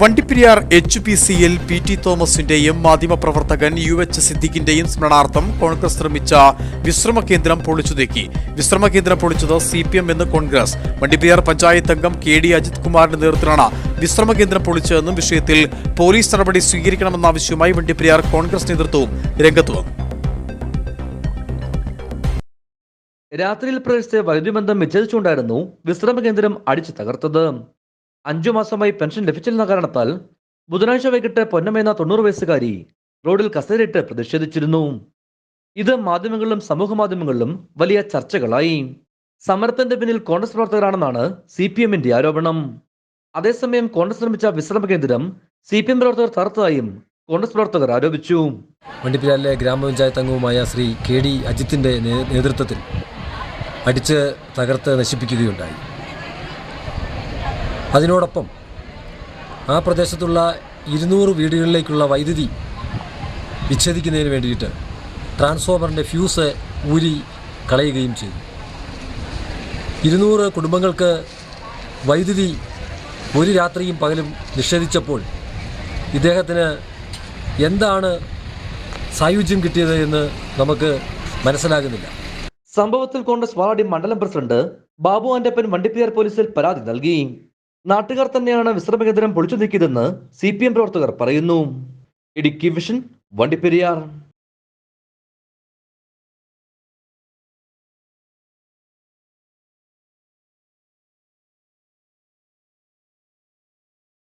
Vandiperiyar H P സിയിൽ P T തോമസിന്റെയും മാധ്യമപ്രവർത്തകൻ യു എച്ച് സിദ്ദിഖിന്റെയും സ്മരണാർത്ഥം കോൺഗ്രസ് നിർമ്മിച്ച വിശ്രമ കേന്ദ്രം പൊളിച്ചു നീക്കി വിശ്രമ കേന്ദ്രം പൊളിച്ചത് സി പി എം എന്ന് കോൺഗ്രസ്. വണ്ടിപ്പെരിയാർ പഞ്ചായത്ത് അംഗം കെ ഡി അജിത് കുമാറിന്റെ നേതൃത്വത്തിലാണ് വിശ്രമ കേന്ദ്രം പൊളിച്ചതെന്നും വിഷയത്തിൽ പോലീസ് നടപടി സ്വീകരിക്കണമെന്ന ആവശ്യവുമായി വണ്ടിപ്പെരിയാർ കോൺഗ്രസ് നേതൃത്വവും രംഗത്ത് വന്നു. രാത്രിയിൽ പ്രവേശിച്ച വൈദ്യുതി ബന്ധം വിച്ഛേദിച്ചുകൊണ്ടായിരുന്നു വിശ്രമ കേന്ദ്രം അടിച്ചു തകർത്തത്. അഞ്ചു മാസമായി പെൻഷൻ ലഭിച്ചില്ലെന്ന കാരണത്താൽ ബുധനാഴ്ച വൈകിട്ട് പൊന്നമെന്ന തൊണ്ണൂറ് വയസ്സുകാരി റോഡിൽ കസേരയിട്ട് പ്രതിഷേധിച്ചിരുന്നു. ഇത് മാധ്യമങ്ങളിലും സമൂഹ മാധ്യമങ്ങളിലും വലിയ ചർച്ചകളായി. സമരത്തിന്റെ പിന്നിൽ കോൺഗ്രസ് പ്രവർത്തകരാണെന്നാണ് സി പി എമ്മിന്റെ ആരോപണം. അതേസമയം കോൺഗ്രസ് നിർമ്മിച്ച വിശ്രമ കേന്ദ്രം സി പി എം പ്രവർത്തകർ തകർത്തതായും കോൺഗ്രസ് പ്രവർത്തകർ ആരോപിച്ചു. വണ്ടിപ്പിലാലിലെ ഗ്രാമപഞ്ചായത്ത് അംഗവുമായ ശ്രീ കെ ഡി അജിത്തിന്റെ നേതൃത്വത്തിൽ അടിച്ച് തകർത്ത് നശിപ്പിക്കുകയുണ്ടായി. അതിനോടൊപ്പം ആ പ്രദേശത്തുള്ള ഇരുന്നൂറ് വീടുകളിലേക്കുള്ള വൈദ്യുതി വിച്ഛേദിക്കുന്നതിന് വേണ്ടിയിട്ട് ട്രാൻസ്ഫോമറിന്റെ ഫ്യൂസ് ഊരി കളയുകയും ചെയ്തു. ഇരുന്നൂറ് കുടുംബങ്ങൾക്ക് വൈദ്യുതി ഒരു രാത്രിയും പകലും നിഷേധിച്ചപ്പോൾ ഇദ്ദേഹത്തിന് എന്താണ് സായുജ്യം കിട്ടിയത് എന്ന് നമുക്ക് മനസ്സിലാകുന്നില്ല. സംഭവത്തിൽ കോൺഗ്രസ് വാളാടി മണ്ഡലം പ്രസിഡന്റ് ബാബു ആന്റപ്പൻ വണ്ടിപ്പെരിയാർ പോലീസിൽ പരാതി നൽകി. നാട്ടുകാർ തന്നെയാണ് വിശ്രമകേന്ദ്രം പൊളിച്ചു നീക്കിയതെന്ന് സി പി എം പ്രവർത്തകർ പറയുന്നു. ഇടുക്കി വിഷൻ വണ്ടിപ്പെരിയാർ.